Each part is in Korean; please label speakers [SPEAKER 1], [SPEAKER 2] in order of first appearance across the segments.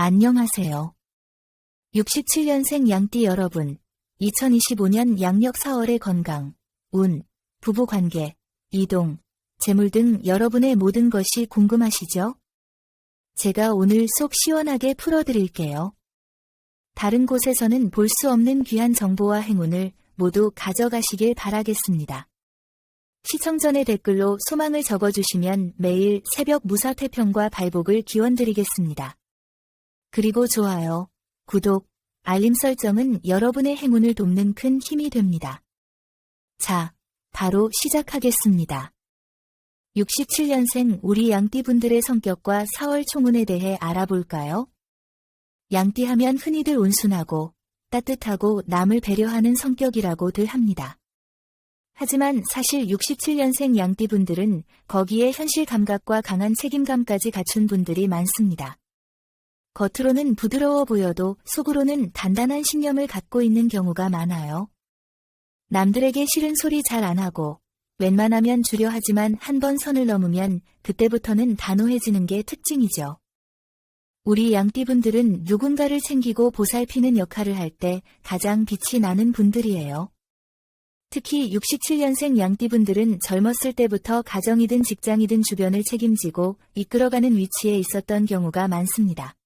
[SPEAKER 1] 안녕하세요. 67년생 양띠 여러분, 2025년 양력 4월의 건강, 운, 부부 관계, 이동, 재물 등 여러분의 모든 것이 궁금하시죠? 제가 오늘 속 시원하게 풀어드릴게요. 다른 곳에서는 볼 수 없는 귀한 정보와 행운을 모두 가져가시길 바라겠습니다. 시청 전의 댓글로 소망을 적어주시면 매일 새벽 무사태평과 발복을 기원드리겠습니다. 그리고 좋아요, 구독, 알림 설정은 여러분의 행운을 돕는 큰 힘이 됩니다. 자, 바로 시작하겠습니다. 67년생 우리 양띠분들의 성격과 4월 총운에 대해 알아볼까요? 양띠 하면 흔히들 온순하고 따뜻하고 남을 배려하는 성격이라고들 합니다. 하지만 사실 67년생 양띠분들은 거기에 현실 감각과 강한 책임감까지 갖춘 분들이 많습니다. 겉으로는 부드러워 보여도 속으로는 단단한 신념을 갖고 있는 경우가 많아요. 남들에게 싫은 소리 잘 안 하고 웬만하면 주려 하지만 한 번 선을 넘으면 그때부터는 단호해지는 게 특징이죠. 우리 양띠분들은 누군가를 챙기고 보살피는 역할을 할 때 가장 빛이 나는 분들이에요. 특히 67년생 양띠분들은 젊었을 때부터 가정이든 직장이든 주변을 책임지고 이끌어가는 위치에 있었던 경우가 많습니다.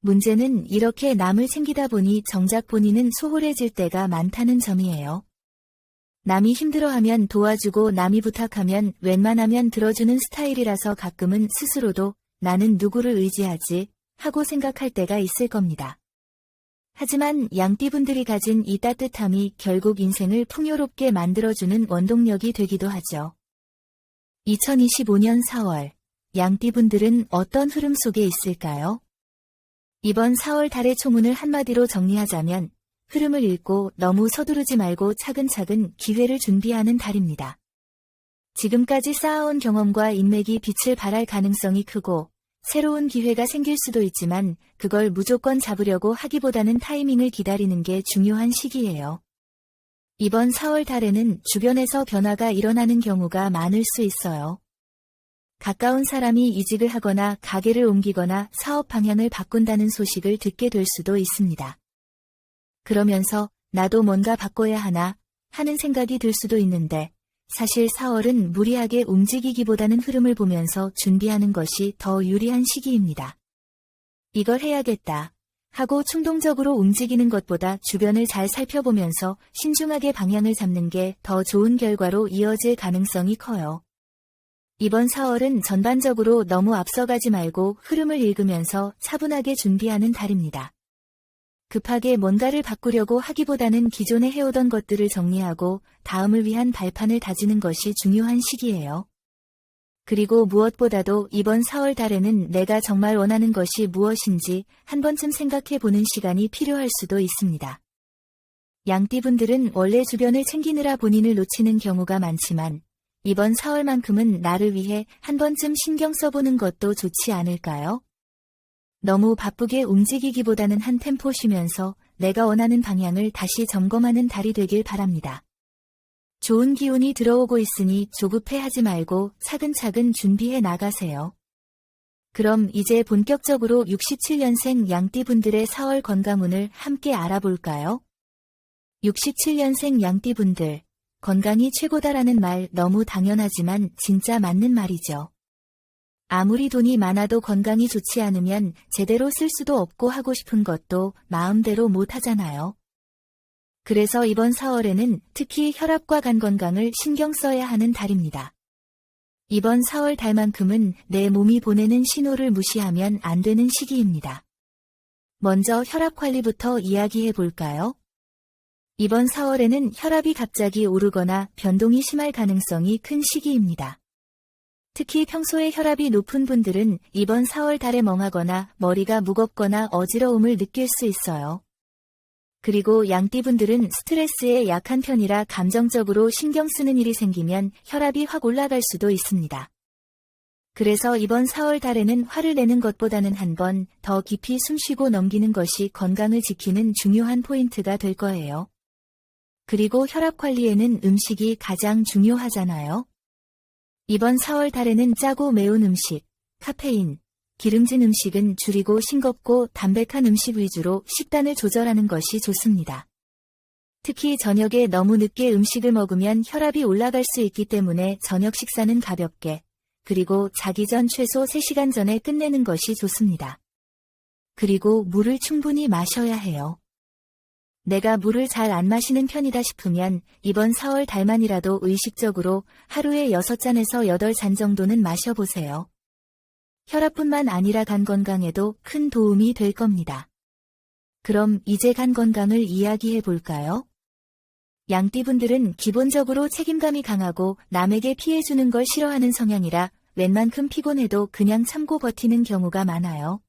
[SPEAKER 1] 문제는 이렇게 남을 챙기다 보니 정작 본인은 소홀해질 때가 많다는 점이에요. 남이 힘들어하면 도와주고 남이 부탁하면 웬만하면 들어주는 스타일이라서 가끔은 스스로도 나는 누구를 의지하지 하고 생각할 때가 있을 겁니다. 하지만 양띠분들이 가진 이 따뜻함이 결국 인생을 풍요롭게 만들어주는 원동력이 되기도 하죠. 2025년 4월, 양띠분들은 어떤 흐름 속에 있을까요? 이번 4월 달의 초문을 한마디로 정리하자면 흐름을 읽고 너무 서두르지 말고 차근차근 기회를 준비하는 달입니다. 지금까지 쌓아온 경험과 인맥이 빛을 발할 가능성이 크고 새로운 기회가 생길 수도 있지만 그걸 무조건 잡으려고 하기보다는 타이밍을 기다리는 게 중요한 시기예요. 이번 4월 달에는 주변에서 변화가 일어나는 경우가 많을 수 있어요. 가까운 사람이 이직을 하거나 가게를 옮기거나 사업 방향을 바꾼다는 소식을 듣게 될 수도 있습니다. 그러면서 나도 뭔가 바꿔야 하나 하는 생각이 들 수도 있는데 사실 4월은 무리하게 움직이기보다는 흐름을 보면서 준비하는 것이 더 유리한 시기입니다. 이걸 해야겠다 하고 충동적으로 움직이는 것보다 주변을 잘 살펴보면서 신중하게 방향을 잡는 게 더 좋은 결과로 이어질 가능성이 커요. 이번 4월은 전반적으로 너무 앞서가지 말고 흐름을 읽으면서 차분하게 준비하는 달입니다. 급하게 뭔가를 바꾸려고 하기보다는 기존에 해오던 것들을 정리하고 다음을 위한 발판을 다지는 것이 중요한 시기예요. 그리고 무엇보다도 이번 4월 달에는 내가 정말 원하는 것이 무엇인지 한 번쯤 생각해 보는 시간이 필요할 수도 있습니다. 양띠분들은 원래 주변을 챙기느라 본인을 놓치는 경우가 많지만 이번 4월만큼은 나를 위해 한 번쯤 신경 써보는 것도 좋지 않을까요? 너무 바쁘게 움직이기보다는 한 템포 쉬면서 내가 원하는 방향을 다시 점검하는 달이 되길 바랍니다. 좋은 기운이 들어오고 있으니 조급해 하지 말고 차근차근 준비해 나가세요. 그럼 이제 본격적으로 67년생 양띠분들의 4월 건강운을 함께 알아볼까요? 67년생 양띠분들, 건강이 최고다라는 말 너무 당연하지만 진짜 맞는 말이죠. 아무리 돈이 많아도 건강이 좋지 않으면 제대로 쓸 수도 없고 하고 싶은 것도 마음대로 못 하잖아요. 그래서 이번 4월에는 특히 혈압과 간 건강을 신경 써야 하는 달입니다. 이번 4월 달만큼은 내 몸이 보내는 신호를 무시하면 안 되는 시기입니다. 먼저 혈압 관리부터 이야기해 볼까요? 이번 4월에는 혈압이 갑자기 오르거나 변동이 심할 가능성이 큰 시기입니다. 특히 평소에 혈압이 높은 분들은 이번 4월 달에 멍하거나 머리가 무겁거나 어지러움을 느낄 수 있어요. 그리고 양띠분들은 스트레스에 약한 편이라 감정적으로 신경 쓰는 일이 생기면 혈압이 확 올라갈 수도 있습니다. 그래서 이번 4월 달에는 화를 내는 것보다는 한 번 더 깊이 숨 쉬고 넘기는 것이 건강을 지키는 중요한 포인트가 될 거예요. 그리고 혈압 관리에는 음식이 가장 중요하잖아요. 이번 4월 달에는 짜고 매운 음식, 카페인, 기름진 음식은 줄이고 싱겁고 담백한 음식 위주로 식단을 조절하는 것이 좋습니다. 특히 저녁에 너무 늦게 음식을 먹으면 혈압이 올라갈 수 있기 때문에 저녁 식사는 가볍게, 그리고 자기 전 최소 3시간 전에 끝내는 것이 좋습니다. 그리고 물을 충분히 마셔야 해요. 내가 물을 잘 안 마시는 편이다 싶으면 이번 4월 달만이라도 의식적으로 하루에 6잔에서 8잔 정도는 마셔보세요. 혈압뿐만 아니라 간 건강에도 큰 도움이 될 겁니다. 그럼 이제 간 건강을 이야기해 볼까요? 양띠분들은 기본적으로 책임감이 강하고 남에게 피해 주는 걸 싫어하는 성향이라 웬만큼 피곤해도 그냥 참고 버티는 경우가 많아요.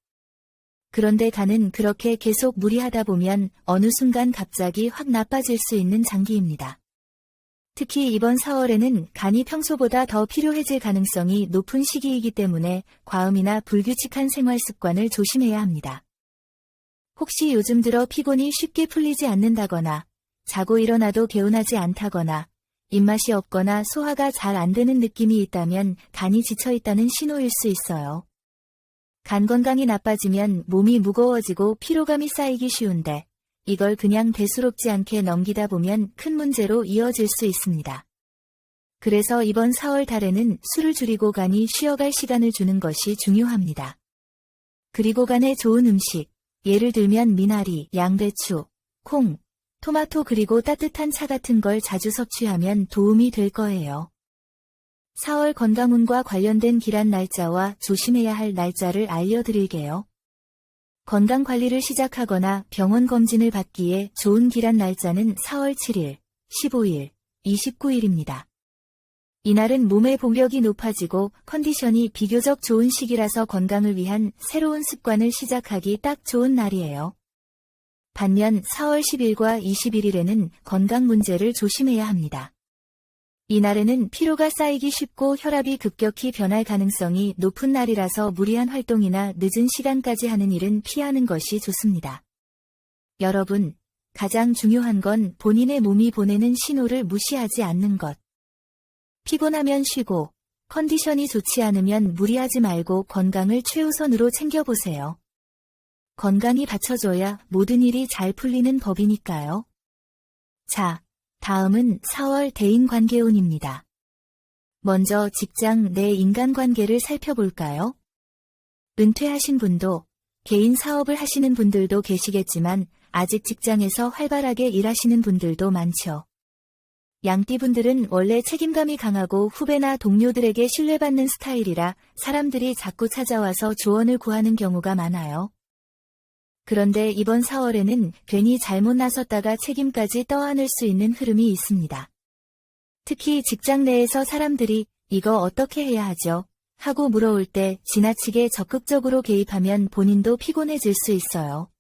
[SPEAKER 1] 그런데 간은 그렇게 계속 무리하다 보면 어느 순간 갑자기 확 나빠질 수 있는 장기입니다. 특히 이번 4월에는 간이 평소보다 더 필요해질 가능성이 높은 시기이기 때문에 과음이나 불규칙한 생활 습관을 조심해야 합니다. 혹시 요즘 들어 피곤이 쉽게 풀리지 않는다거나 자고 일어나도 개운하지 않다거나 입맛이 없거나 소화가 잘 안 되는 느낌이 있다면 간이 지쳐 있다는 신호일 수 있어요. 간 건강이 나빠지면 몸이 무거워지고 피로감이 쌓이기 쉬운데 이걸 그냥 대수롭지 않게 넘기다 보면 큰 문제로 이어질 수 있습니다. 그래서 이번 4월 달에는 술을 줄이고 간이 쉬어갈 시간을 주는 것이 중요합니다. 그리고 간에 좋은 음식, 예를 들면 미나리, 양배추, 콩, 토마토 그리고 따뜻한 차 같은 걸 자주 섭취하면 도움이 될 거예요. 4월 건강운과 관련된 기란 날짜와 조심해야 할 날짜를 알려드릴게요. 건강관리를 시작하거나 병원 검진을 받기에 좋은 기란 날짜는 4월 7일, 15일, 29일입니다. 이날은 몸의 복력이 높아지고 컨디션이 비교적 좋은 시기라서 건강을 위한 새로운 습관을 시작하기 딱 좋은 날이에요. 반면 4월 10일과 21일에는 건강 문제를 조심해야 합니다. 이날에는 피로가 쌓이기 쉽고 혈압이 급격히 변할 가능성이 높은 날이라서 무리한 활동이나 늦은 시간까지 하는 일은 피하는 것이 좋습니다. 여러분, 가장 중요한 건 본인의 몸이 보내는 신호를 무시하지 않는 것. 피곤하면 쉬고, 컨디션이 좋지 않으면 무리하지 말고 건강을 최우선으로 챙겨보세요. 건강이 받쳐줘야 모든 일이 잘 풀리는 법이니까요. 자, 다음은 4월 대인관계운입니다. 먼저 직장 내 인간관계를 살펴볼까요? 은퇴하신 분도, 개인 사업을 하시는 분들도 계시겠지만, 아직 직장에서 활발하게 일하시는 분들도 많죠. 양띠분들은 원래 책임감이 강하고 후배나 동료들에게 신뢰받는 스타일이라 사람들이 자꾸 찾아와서 조언을 구하는 경우가 많아요. 그런데 이번 4월에는 괜히 잘못 나섰다가 책임까지 떠안을 수 있는 흐름이 있습니다. 특히 직장 내에서 사람들이 이거 어떻게 해야 하죠? 하고 물어올 때 지나치게 적극적으로 개입하면 본인도 피곤해질 수 있어요.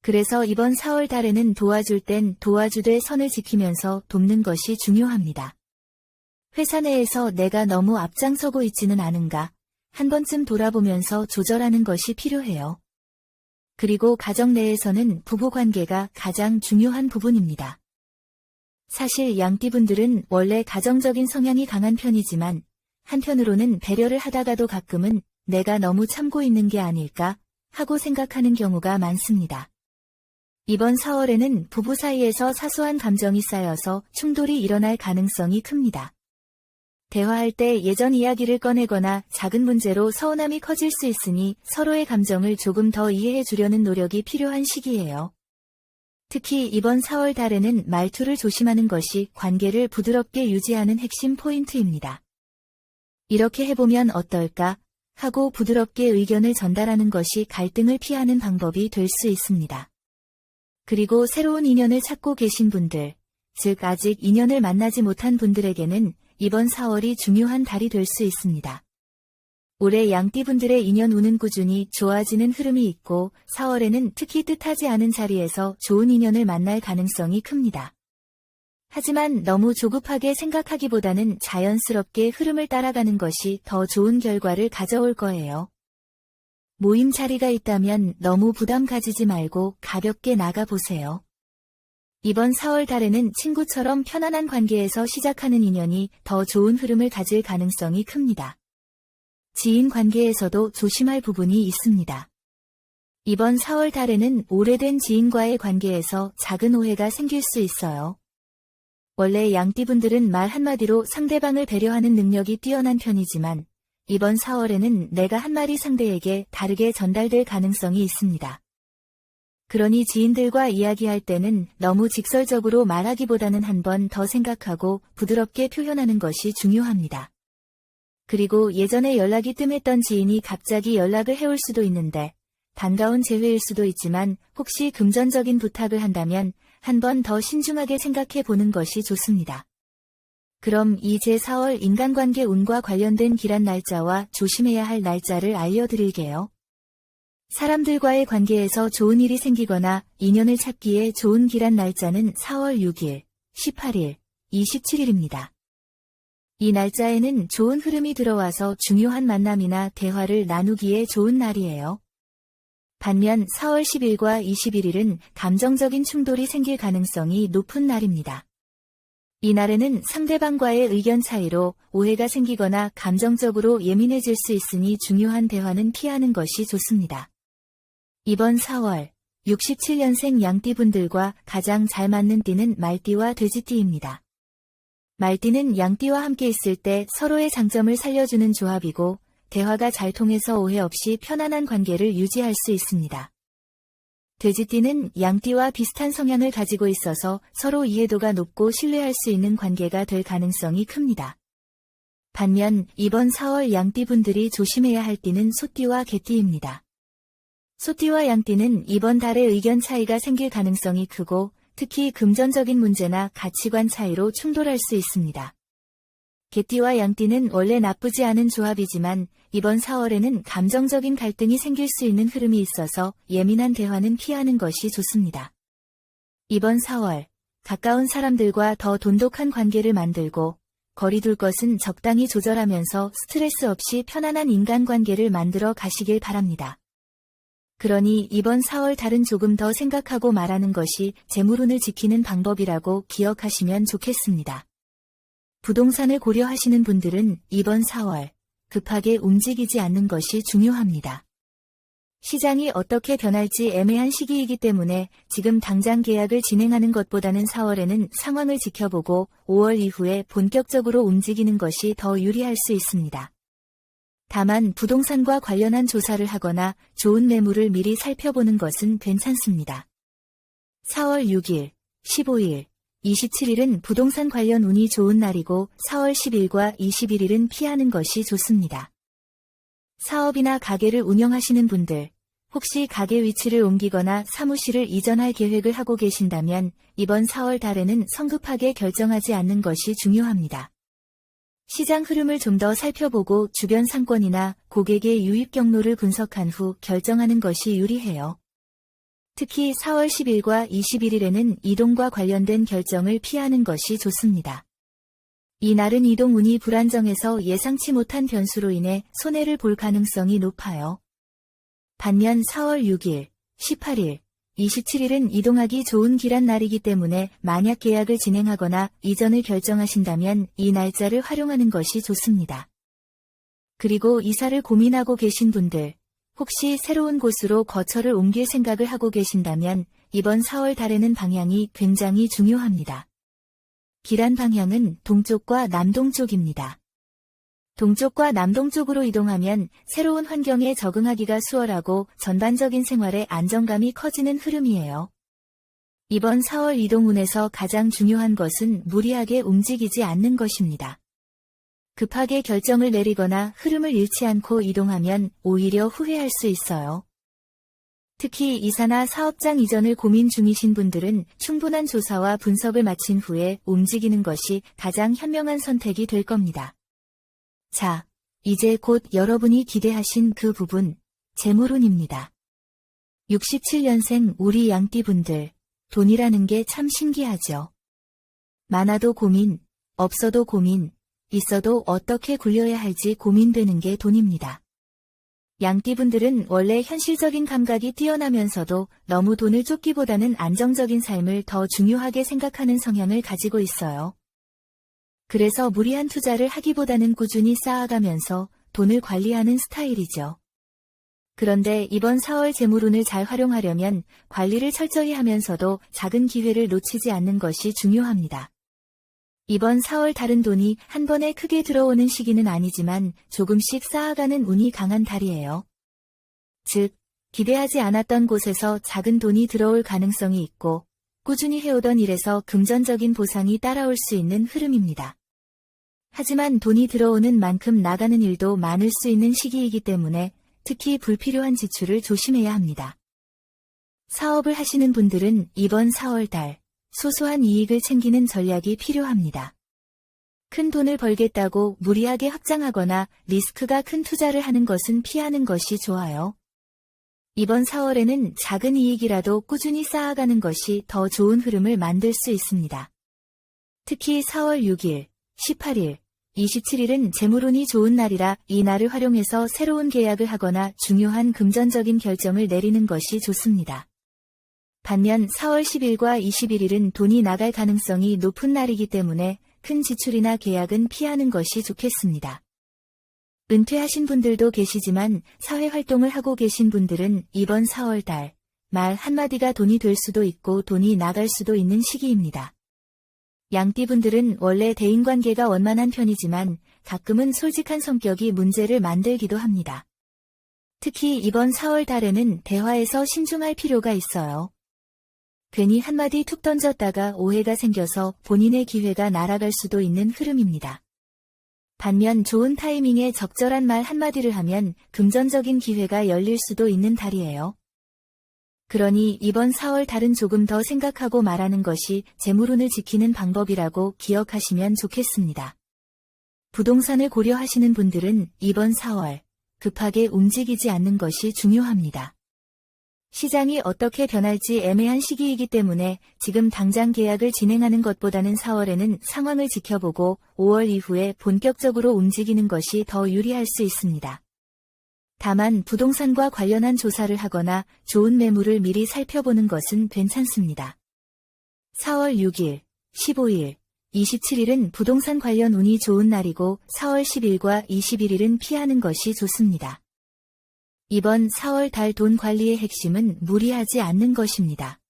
[SPEAKER 1] 그래서 이번 4월 달에는 도와줄 땐 도와주되 선을 지키면서 돕는 것이 중요합니다. 회사 내에서 내가 너무 앞장서고 있지는 않은가, 한 번쯤 돌아보면서 조절하는 것이 필요해요. 그리고 가정 내에서는 부부 관계가 가장 중요한 부분입니다. 사실 양띠분들은 원래 가정적인 성향이 강한 편이지만 한편으로는 배려를 하다가도 가끔은 내가 너무 참고 있는 게 아닐까 하고 생각하는 경우가 많습니다. 이번 4월에는 부부 사이에서 사소한 감정이 쌓여서 충돌이 일어날 가능성이 큽니다. 대화할 때 예전 이야기를 꺼내거나 작은 문제로 서운함이 커질 수 있으니 서로의 감정을 조금 더 이해해 주려는 노력이 필요한 시기예요. 특히 이번 4월 달에는 말투를 조심하는 것이 관계를 부드럽게 유지하는 핵심 포인트입니다. 이렇게 해보면 어떨까 하고 부드럽게 의견을 전달하는 것이 갈등을 피하는 방법이 될 수 있습니다. 그리고 새로운 인연을 찾고 계신 분들, 즉 아직 인연을 만나지 못한 분들에게는 이번 4월이 중요한 달이 될 수 있습니다. 올해 양띠분들의 인연 운은 꾸준히 좋아지는 흐름이 있고 4월에는 특히 뜻하지 않은 자리에서 좋은 인연을 만날 가능성이 큽니다. 하지만 너무 조급하게 생각하기보다는 자연스럽게 흐름을 따라가는 것이 더 좋은 결과를 가져올 거예요. 모임 자리가 있다면 너무 부담 가지지 말고 가볍게 나가보세요. 이번 4월 달에는 친구처럼 편안한 관계에서 시작하는 인연이 더 좋은 흐름을 가질 가능성이 큽니다. 지인 관계에서도 조심할 부분이 있습니다. 이번 4월 달에는 오래된 지인과의 관계에서 작은 오해가 생길 수 있어요. 원래 양띠분들은 말 한마디로 상대방을 배려하는 능력이 뛰어난 편이지만 이번 4월에는 내가 한 말이 상대에게 다르게 전달될 가능성이 있습니다. 그러니 지인들과 이야기할 때는 너무 직설적으로 말하기보다는 한 번 더 생각하고 부드럽게 표현하는 것이 중요합니다. 그리고 예전에 연락이 뜸했던 지인이 갑자기 연락을 해올 수도 있는데 반가운 재회일 수도 있지만 혹시 금전적인 부탁을 한다면 한 번 더 신중하게 생각해 보는 것이 좋습니다. 그럼 이 제 4월 인간관계 운과 관련된 기란 날짜와 조심해야 할 날짜를 알려드릴게요. 사람들과의 관계에서 좋은 일이 생기거나 인연을 찾기에 좋은 기란 날짜는 4월 6일, 18일, 27일입니다. 이 날짜에는 좋은 흐름이 들어와서 중요한 만남이나 대화를 나누기에 좋은 날이에요. 반면 4월 10일과 21일은 감정적인 충돌이 생길 가능성이 높은 날입니다. 이 날에는 상대방과의 의견 차이로 오해가 생기거나 감정적으로 예민해질 수 있으니 중요한 대화는 피하는 것이 좋습니다. 이번 4월 67년생 양띠분들과 가장 잘 맞는 띠는 말띠와 돼지띠입니다. 말띠는 양띠와 함께 있을 때 서로의 장점을 살려주는 조합이고 대화가 잘 통해서 오해 없이 편안한 관계를 유지할 수 있습니다. 돼지띠는 양띠와 비슷한 성향을 가지고 있어서 서로 이해도가 높고 신뢰할 수 있는 관계가 될 가능성이 큽니다. 반면 이번 4월 양띠분들이 조심해야 할 띠는 소띠와 개띠입니다. 소띠와 양띠는 이번 달에 의견 차이가 생길 가능성이 크고 특히 금전적인 문제나 가치관 차이로 충돌할 수 있습니다. 개띠와 양띠는 원래 나쁘지 않은 조합이지만 이번 4월에는 감정적인 갈등이 생길 수 있는 흐름이 있어서 예민한 대화는 피하는 것이 좋습니다. 이번 4월, 가까운 사람들과 더 돈독한 관계를 만들고 거리둘 것은 적당히 조절하면서 스트레스 없이 편안한 인간관계를 만들어 가시길 바랍니다. 그러니 이번 4월 달은 조금 더 생각하고 말하는 것이 재물운을 지키는 방법이라고 기억하시면 좋겠습니다. 부동산을 고려하시는 분들은 이번 4월 급하게 움직이지 않는 것이 중요합니다. 시장이 어떻게 변할지 애매한 시기이기 때문에 지금 당장 계약을 진행하는 것보다는 4월에는 상황을 지켜보고 5월 이후에 본격적으로 움직이는 것이 더 유리할 수 있습니다. 다만 부동산과 관련한 조사를 하거나 좋은 매물을 미리 살펴보는 것은 괜찮습니다. 4월 6일, 15일, 27일은 부동산 관련 운이 좋은 날이고 4월 10일과 21일은 피하는 것이 좋습니다. 사업이나 가게를 운영하시는 분들, 혹시 가게 위치를 옮기거나 사무실을 이전할 계획을 하고 계신다면 이번 4월 달에는 성급하게 결정하지 않는 것이 중요합니다. 시장 흐름을 좀 더 살펴보고 주변 상권이나 고객의 유입 경로를 분석한 후 결정하는 것이 유리해요. 특히 4월 10일과 21일에는 이동과 관련된 결정을 피하는 것이 좋습니다. 이날은 이동 운이 불안정해서 예상치 못한 변수로 인해 손해를 볼 가능성이 높아요. 반면 4월 6일, 18일, 27일은 이동하기 좋은 기란 날이기 때문에 만약 계약을 진행하거나 이전을 결정하신다면 이 날짜를 활용하는 것이 좋습니다. 그리고 이사를 고민하고 계신 분들, 혹시 새로운 곳으로 거처를 옮길 생각을 하고 계신다면 이번 4월 달에는 방향이 굉장히 중요합니다. 기란 방향은 동쪽과 남동쪽입니다. 동쪽과 남동쪽으로 이동하면 새로운 환경에 적응하기가 수월하고 전반적인 생활에 안정감이 커지는 흐름이에요. 이번 4월 이동운에서 가장 중요한 것은 무리하게 움직이지 않는 것입니다. 급하게 결정을 내리거나 흐름을 잃지 않고 이동하면 오히려 후회할 수 있어요. 특히 이사나 사업장 이전을 고민 중이신 분들은 충분한 조사와 분석을 마친 후에 움직이는 것이 가장 현명한 선택이 될 겁니다. 자, 이제 곧 여러분이 기대하신 그 부분, 재물운입니다. 67년생 우리 양띠분들, 돈이라는 게 참 신기하죠. 많아도 고민, 없어도 고민, 있어도 어떻게 굴려야 할지 고민되는 게 돈입니다. 양띠분들은 원래 현실적인 감각이 뛰어나면서도 너무 돈을 쫓기보다는 안정적인 삶을 더 중요하게 생각하는 성향을 가지고 있어요. 그래서 무리한 투자를 하기보다는 꾸준히 쌓아가면서 돈을 관리하는 스타일이죠. 그런데 이번 4월 재물운을 잘 활용하려면 관리를 철저히 하면서도 작은 기회를 놓치지 않는 것이 중요합니다. 이번 4월 다른 돈이 한 번에 크게 들어오는 시기는 아니지만 조금씩 쌓아가는 운이 강한 달이에요. 즉, 기대하지 않았던 곳에서 작은 돈이 들어올 가능성이 있고 꾸준히 해오던 일에서 금전적인 보상이 따라올 수 있는 흐름입니다. 하지만 돈이 들어오는 만큼 나가는 일도 많을 수 있는 시기이기 때문에 특히 불필요한 지출을 조심해야 합니다. 사업을 하시는 분들은 이번 4월 달 소소한 이익을 챙기는 전략이 필요합니다. 큰 돈을 벌겠다고 무리하게 확장하거나 리스크가 큰 투자를 하는 것은 피하는 것이 좋아요. 이번 4월에는 작은 이익이라도 꾸준히 쌓아가는 것이 더 좋은 흐름을 만들 수 있습니다. 특히 4월 6일, 18일, 27일은 재물운이 좋은 날이라 이 날을 활용해서 새로운 계약을 하거나 중요한 금전적인 결정을 내리는 것이 좋습니다. 반면 4월 10일과 21일은 돈이 나갈 가능성이 높은 날이기 때문에 큰 지출이나 계약은 피하는 것이 좋겠습니다. 은퇴하신 분들도 계시지만 사회 활동을 하고 계신 분들은 이번 4월 달, 말 한마디가 돈이 될 수도 있고 돈이 나갈 수도 있는 시기입니다. 양띠분들은 원래 대인관계가 원만한 편이지만 가끔은 솔직한 성격이 문제를 만들기도 합니다. 특히 이번 4월 달에는 대화에서 신중할 필요가 있어요. 괜히 한마디 툭 던졌다가 오해가 생겨서 본인의 기회가 날아갈 수도 있는 흐름입니다. 반면 좋은 타이밍에 적절한 말 한마디를 하면 금전적인 기회가 열릴 수도 있는 달이에요. 그러니 이번 4월 달은 조금 더 생각하고 말하는 것이 재물운을 지키는 방법이라고 기억하시면 좋겠습니다. 부동산을 고려하시는 분들은 이번 4월 급하게 움직이지 않는 것이 중요합니다. 시장이 어떻게 변할지 애매한 시기이기 때문에 지금 당장 계약을 진행하는 것보다는 4월에는 상황을 지켜보고 5월 이후에 본격적으로 움직이는 것이 더 유리할 수 있습니다. 다만 부동산과 관련한 조사를 하거나 좋은 매물을 미리 살펴보는 것은 괜찮습니다. 4월 6일, 15일, 27일은 부동산 관련 운이 좋은 날이고 4월 10일과 21일은 피하는 것이 좋습니다. 이번 4월 달 돈 관리의 핵심은 무리하지 않는 것입니다.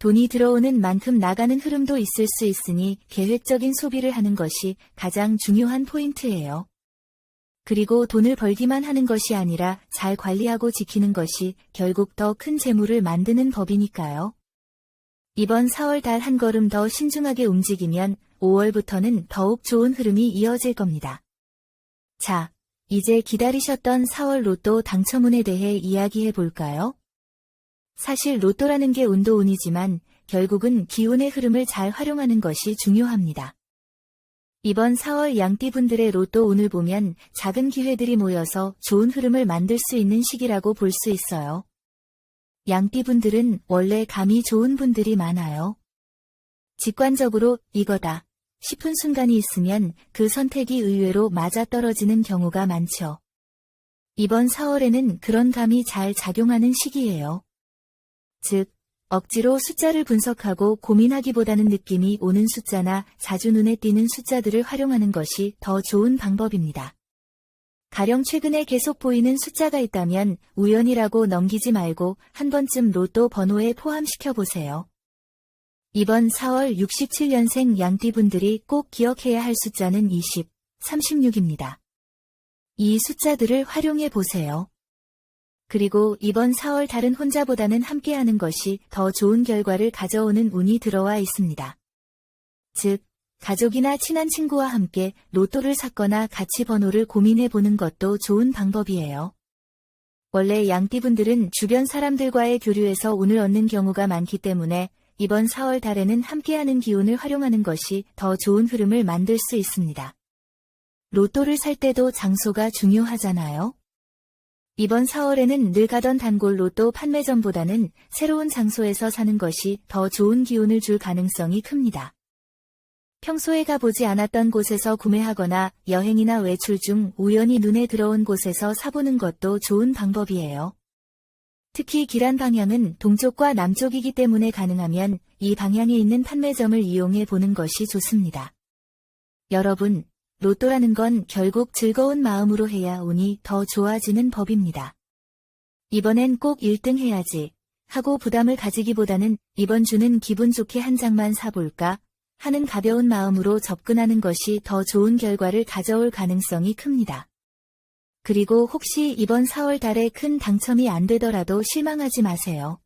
[SPEAKER 1] 돈이 들어오는 만큼 나가는 흐름도 있을 수 있으니 계획적인 소비를 하는 것이 가장 중요한 포인트예요. 그리고 돈을 벌기만 하는 것이 아니라 잘 관리하고 지키는 것이 결국 더 큰 재물을 만드는 법이니까요. 이번 4월 달 한 걸음 더 신중하게 움직이면 5월부터는 더욱 좋은 흐름이 이어질 겁니다. 자, 이제 기다리셨던 4월 로또 당첨운에 대해 이야기해 볼까요? 사실 로또라는 게 운도 운이지만 결국은 기운의 흐름을 잘 활용하는 것이 중요합니다. 이번 4월 양띠분들의 로또 운을 보면 작은 기회들이 모여서 좋은 흐름을 만들 수 있는 시기라고 볼 수 있어요. 양띠분들은 원래 감이 좋은 분들이 많아요. 직관적으로 이거다 싶은 순간이 있으면 그 선택이 의외로 맞아떨어지는 경우가 많죠. 이번 4월에는 그런 감이 잘 작용하는 시기예요. 즉, 억지로 숫자를 분석하고 고민하기보다는 느낌이 오는 숫자나 자주 눈에 띄는 숫자들을 활용하는 것이 더 좋은 방법입니다. 가령 최근에 계속 보이는 숫자가 있다면 우연이라고 넘기지 말고 한 번쯤 로또 번호에 포함시켜 보세요. 이번 4월 67년생 양띠분들이 꼭 기억해야 할 숫자는 20, 36입니다. 이 숫자들을 활용해 보세요. 그리고 이번 4월 달은 혼자보다는 함께하는 것이 더 좋은 결과를 가져오는 운이 들어와 있습니다. 즉, 가족이나 친한 친구와 함께 로또를 샀거나 같이 번호를 고민해 보는 것도 좋은 방법이에요. 원래 양띠분들은 주변 사람들과의 교류에서 운을 얻는 경우가 많기 때문에 이번 4월 달에는 함께하는 기운을 활용하는 것이 더 좋은 흐름을 만들 수 있습니다. 로또를 살 때도 장소가 중요하잖아요. 이번 4월에는 늘 가던 단골 로또 판매점보다는 새로운 장소에서 사는 것이 더 좋은 기운을 줄 가능성이 큽니다. 평소에 가보지 않았던 곳에서 구매하거나 여행이나 외출 중 우연히 눈에 들어온 곳에서 사보는 것도 좋은 방법이에요. 특히 길한 방향은 동쪽과 남쪽이기 때문에 가능하면 이 방향에 있는 판매점을 이용해 보는 것이 좋습니다. 여러분, 로또라는 건 결국 즐거운 마음으로 해야 운이 더 좋아지는 법입니다. 이번엔 꼭 1등 해야지 하고 부담을 가지기보다는 이번 주는 기분 좋게 한 장만 사볼까 하는 가벼운 마음으로 접근하는 것이 더 좋은 결과를 가져올 가능성이 큽니다. 그리고 혹시 이번 4월 달에 큰 당첨이 안 되더라도 실망하지 마세요.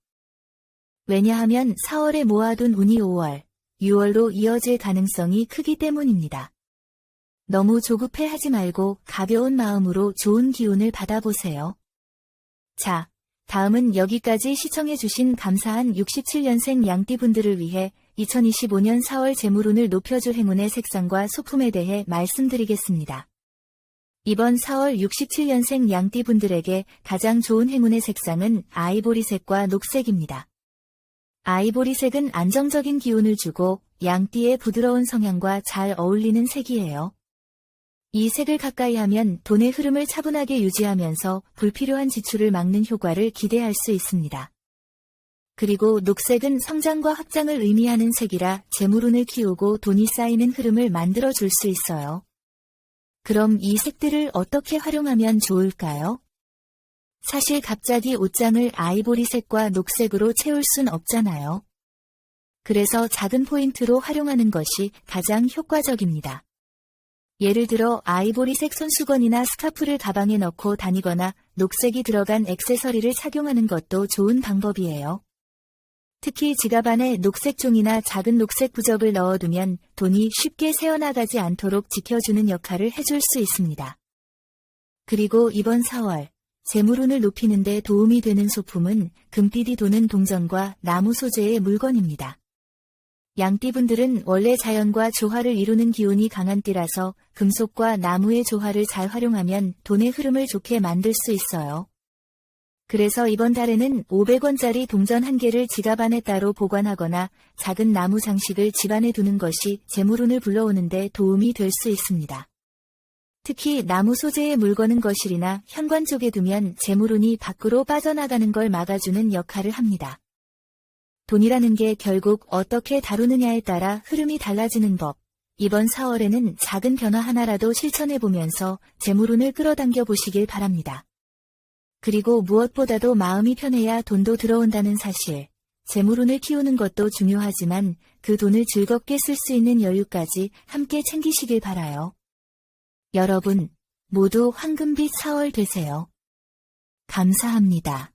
[SPEAKER 1] 왜냐하면 4월에 모아둔 운이 5월, 6월로 이어질 가능성이 크기 때문입니다. 너무 조급해 하지 말고 가벼운 마음으로 좋은 기운을 받아보세요. 자, 다음은 여기까지 시청해주신 감사한 67년생 양띠분들을 위해 2025년 4월 재물운을 높여줄 행운의 색상과 소품에 대해 말씀드리겠습니다. 이번 4월 67년생 양띠분들에게 가장 좋은 행운의 색상은 아이보리색과 녹색입니다. 아이보리색은 안정적인 기운을 주고 양띠의 부드러운 성향과 잘 어울리는 색이에요. 이 색을 가까이 하면 돈의 흐름을 차분하게 유지하면서 불필요한 지출을 막는 효과를 기대할 수 있습니다. 그리고 녹색은 성장과 확장을 의미하는 색이라 재물운을 키우고 돈이 쌓이는 흐름을 만들어 줄 수 있어요. 그럼 이 색들을 어떻게 활용하면 좋을까요? 사실 갑자기 옷장을 아이보리색과 녹색으로 채울 순 없잖아요. 그래서 작은 포인트로 활용하는 것이 가장 효과적입니다. 예를 들어 아이보리색 손수건이나 스카프를 가방에 넣고 다니거나 녹색이 들어간 액세서리를 착용하는 것도 좋은 방법이에요. 특히 지갑 안에 녹색 종이나 작은 녹색 부적을 넣어두면 돈이 쉽게 새어나가지 않도록 지켜주는 역할을 해줄 수 있습니다. 그리고 이번 4월, 재물운을 높이는 데 도움이 되는 소품은 금빛이 도는 동전과 나무 소재의 물건입니다. 양띠분들은 원래 자연과 조화를 이루는 기운이 강한 띠라서 금속과 나무의 조화를 잘 활용하면 돈의 흐름을 좋게 만들 수 있어요. 그래서 이번 달에는 500원짜리 동전 한 개를 지갑 안에 따로 보관하거나 작은 나무 장식을 집안에 두는 것이 재물운을 불러오는데 도움이 될 수 있습니다. 특히 나무 소재의 물건은 거실이나 현관 쪽에 두면 재물운이 밖으로 빠져나가는 걸 막아주는 역할을 합니다. 돈이라는 게 결국 어떻게 다루느냐에 따라 흐름이 달라지는 법. 이번 4월에는 작은 변화 하나라도 실천해 보면서 재물운을 끌어당겨 보시길 바랍니다. 그리고 무엇보다도 마음이 편해야 돈도 들어온다는 사실. 재물운을 키우는 것도 중요하지만 그 돈을 즐겁게 쓸 수 있는 여유까지 함께 챙기시길 바라요. 여러분, 모두 황금빛 4월 되세요. 감사합니다.